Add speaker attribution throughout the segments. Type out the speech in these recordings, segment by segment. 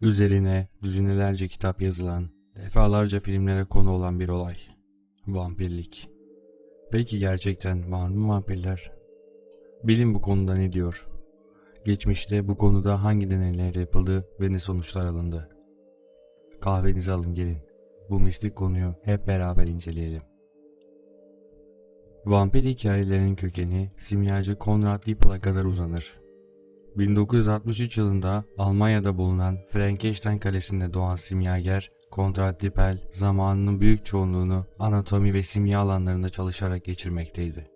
Speaker 1: Üzerine düzinelerce kitap yazılan, defalarca filmlere konu olan bir olay. Vampirlik. Peki gerçekten var mı vampirler? Bilim bu konuda ne diyor? Geçmişte bu konuda hangi deneyler yapıldı ve ne sonuçlar alındı? Kahvenizi alın gelin. Bu mistik konuyu hep beraber inceleyelim. Vampir hikayelerinin kökeni simyacı Konrad Dippel'a kadar uzanır. 1963 yılında Almanya'da bulunan Frankenstein Kalesi'nde doğan simyager Konrad Dippel zamanının büyük çoğunluğunu anatomi ve simya alanlarında çalışarak geçirmekteydi.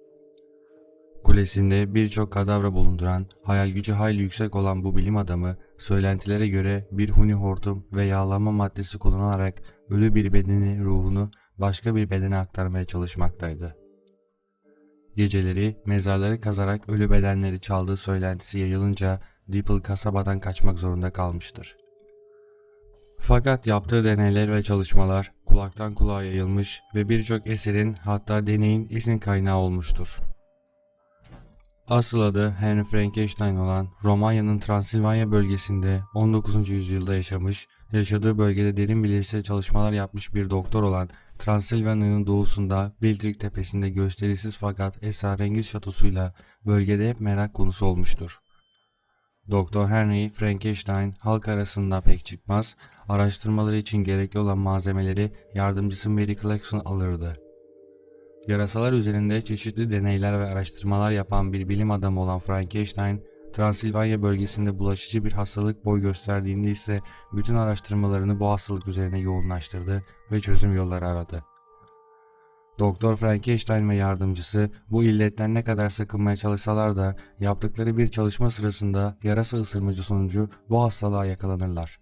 Speaker 1: Kulesinde birçok kadavra bulunduran, hayal gücü hayli yüksek olan bu bilim adamı, söylentilere göre bir huni hortum ve yağlanma maddesi kullanılarak ölü bir bedeni ruhunu başka bir bedene aktarmaya çalışmaktaydı. Geceleri mezarları kazarak ölü bedenleri çaldığı söylentisi yayılınca Dipple kasabadan kaçmak zorunda kalmıştır. Fakat yaptığı deneyler ve çalışmalar kulaktan kulağa yayılmış ve birçok eserin hatta deneyin esin kaynağı olmuştur. Asıl adı Henry Frankenstein olan Romanya'nın Transilvanya bölgesinde 19. yüzyılda yaşamış, yaşadığı bölgede derin bilimsel çalışmalar yapmış bir doktor olan Transilvanya'nın doğusunda Biltrik tepesinde gösterisiz fakat esrarengiz şatosuyla bölgede hep merak konusu olmuştur. Doktor Henry Frankenstein halk arasında pek çıkmaz, araştırmaları için gerekli olan malzemeleri yardımcısı Mary Clarkson alırdı. Yarasalar üzerinde çeşitli deneyler ve araştırmalar yapan bir bilim adamı olan Frankenstein, Transilvanya bölgesinde bulaşıcı bir hastalık boy gösterdiğinde ise bütün araştırmalarını bu hastalık üzerine yoğunlaştırdı ve çözüm yolları aradı. Doktor Frankenstein ve yardımcısı bu illetten ne kadar sakınmaya çalışsalar da yaptıkları bir çalışma sırasında yarasa ısırmacı sonucu bu hastalığa yakalanırlar.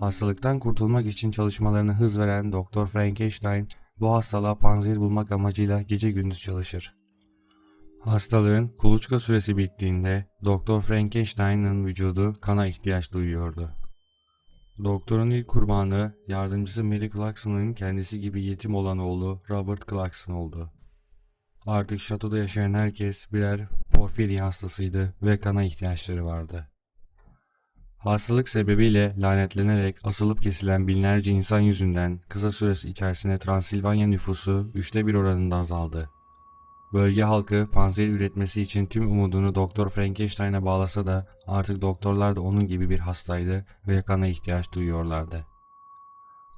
Speaker 1: Hastalıktan kurtulmak için çalışmalarına hız veren Doktor Frankenstein bu hastalığa panzehir bulmak amacıyla gece gündüz çalışır. Hastalığın kuluçka süresi bittiğinde Doktor Frankenstein'ın vücudu kana ihtiyaç duyuyordu. Doktorun ilk kurbanı yardımcısı Mary Clarkson'ın kendisi gibi yetim olan oğlu Robert Clarkson oldu. Artık şatoda yaşayan herkes birer porfiri hastasıydı ve kana ihtiyaçları vardı. Hastalık sebebiyle lanetlenerek asılıp kesilen binlerce insan yüzünden kısa süresi içerisinde Transilvanya nüfusu üçte bir oranında azaldı. Bölge halkı panzehir üretmesi için tüm umudunu Doktor Frankenstein'a bağlasa da artık doktorlar da onun gibi bir hastaydı ve kana ihtiyaç duyuyorlardı.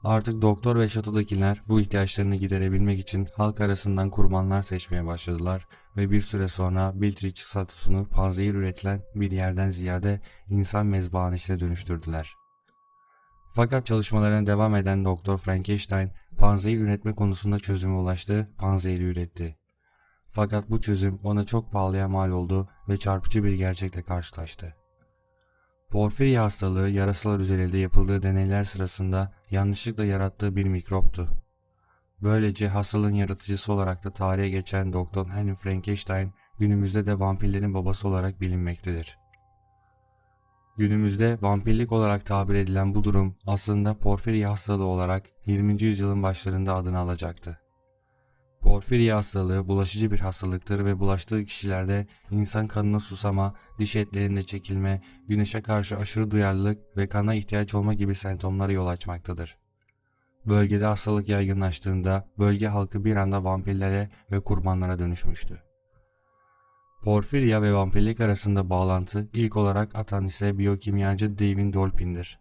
Speaker 1: Artık doktor ve şatodakiler bu ihtiyaçlarını giderebilmek için halk arasından kurbanlar seçmeye başladılar ve bir süre sonra Biltrich statüsünü panzehir üretilen bir yerden ziyade insan mezbahanesine dönüştürdüler. Fakat çalışmalarına devam eden Doktor Frankenstein panzehir üretme konusunda çözüme ulaştı, panzehiri üretti. Fakat bu çözüm ona çok pahalıya mal oldu ve çarpıcı bir gerçekle karşılaştı. Porfiri hastalığı yarasalar üzerinde yapıldığı deneyler sırasında yanlışlıkla yarattığı bir mikroptu. Böylece hastalığın yaratıcısı olarak da tarihe geçen Doktor Henry Frankenstein günümüzde de vampirlerin babası olarak bilinmektedir. Günümüzde vampirlik olarak tabir edilen bu durum aslında porfiri hastalığı olarak 20. yüzyılın başlarında adını alacaktı. Porfiri hastalığı bulaşıcı bir hastalıktır ve bulaştığı kişilerde insan kanına susama, diş etlerinde çekilme, güneşe karşı aşırı duyarlılık ve kana ihtiyaç olma gibi semptomlara yol açmaktadır. Bölgede hastalık yaygınlaştığında bölge halkı bir anda vampirlere ve kurbanlara dönüşmüştü. Porfirya ve vampirlik arasında bağlantı ilk olarak atan ise biyokimyacı David Dolpin'dir.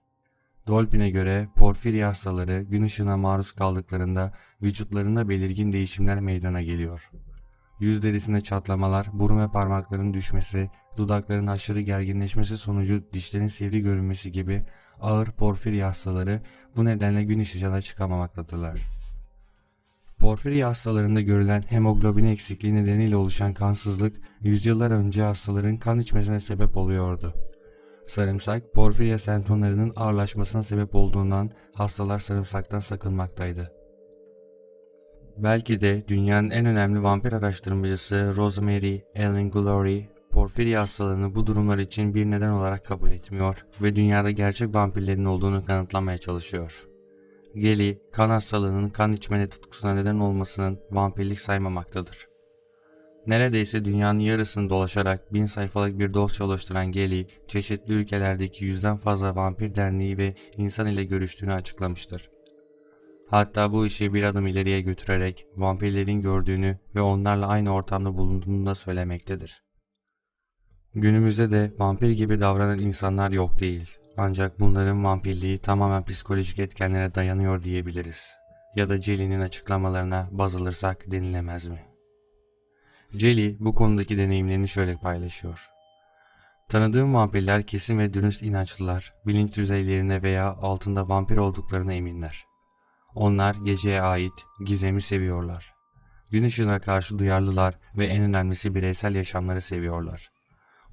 Speaker 1: Dolpin'e göre porfiri hastaları gün ışığına maruz kaldıklarında vücutlarında belirgin değişimler meydana geliyor. Yüz derisinde çatlamalar, burun ve parmakların düşmesi, dudakların aşırı gerginleşmesi sonucu dişlerin sivri görünmesi gibi ağır porfiri hastaları bu nedenle gün ışığına çıkamamaktadırlar. Porfiri hastalarında görülen hemoglobin eksikliği nedeniyle oluşan kansızlık yüzyıllar önce hastaların kan içmesine sebep oluyordu. Sarımsak, porfirya semptomlarının ağırlaşmasına sebep olduğundan hastalar sarımsaktan sakınmaktaydı. Belki de dünyanın en önemli vampir araştırmacısı Rosemary Ellen Glory, porfirya hastalığını bu durumlar için bir neden olarak kabul etmiyor ve dünyada gerçek vampirlerin olduğunu kanıtlamaya çalışıyor. Geli, kan hastalığının kan içmene tutkusuna neden olmasının vampirlik saymamaktadır. Neredeyse dünyanın yarısını dolaşarak bin sayfalık bir dosya oluşturan Gelly, çeşitli ülkelerdeki yüzden fazla vampir derneği ve insan ile görüştüğünü açıklamıştır. Hatta bu işi bir adım ileriye götürerek vampirlerin gördüğünü ve onlarla aynı ortamda bulunduğunu da söylemektedir. Günümüzde de vampir gibi davranan insanlar yok değil. Ancak bunların vampirliği tamamen psikolojik etkenlere dayanıyor diyebiliriz. Ya da Jelly'nin açıklamalarına baz alırsak denilemez mi? Jelly bu konudaki deneyimlerini şöyle paylaşıyor. Tanıdığım vampirler kesin ve dürüst inançlılar, bilinç düzeylerine veya altında vampir olduklarına eminler. Onlar geceye ait gizemi seviyorlar. Gün ışığına karşı duyarlılar ve en önemlisi bireysel yaşamları seviyorlar.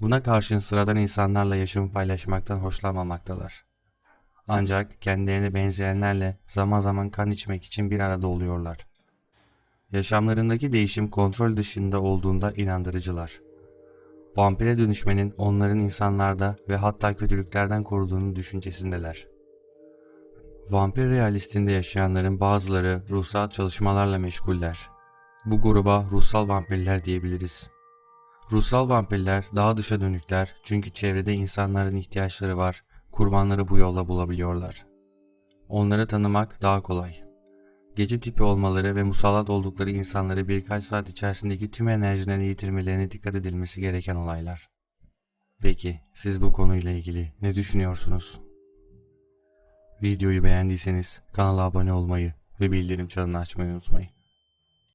Speaker 1: Buna karşın sıradan insanlarla yaşamı paylaşmaktan hoşlanmamaktalar. Ancak kendilerine benzeyenlerle zaman zaman kan içmek için bir arada oluyorlar. Yaşamlarındaki değişim kontrol dışında olduğunda inandırıcılar. Vampire dönüşmenin onların insanlarda ve hatta kötülüklerden koruduğunu düşüncesindeler. Vampir realistinde yaşayanların bazıları ruhsal çalışmalarla meşguller. Bu gruba ruhsal vampirler diyebiliriz. Ruhsal vampirler daha dışa dönükler çünkü çevrede insanların ihtiyaçları var, kurbanları bu yolla bulabiliyorlar. Onları tanımak daha kolay. Gece tipi olmaları ve musallat oldukları insanları birkaç saat içerisindeki tüm enerjilerini yitirmelerine dikkat edilmesi gereken olaylar. Peki siz bu konuyla ilgili ne düşünüyorsunuz? Videoyu beğendiyseniz kanala abone olmayı ve bildirim çanını açmayı unutmayın.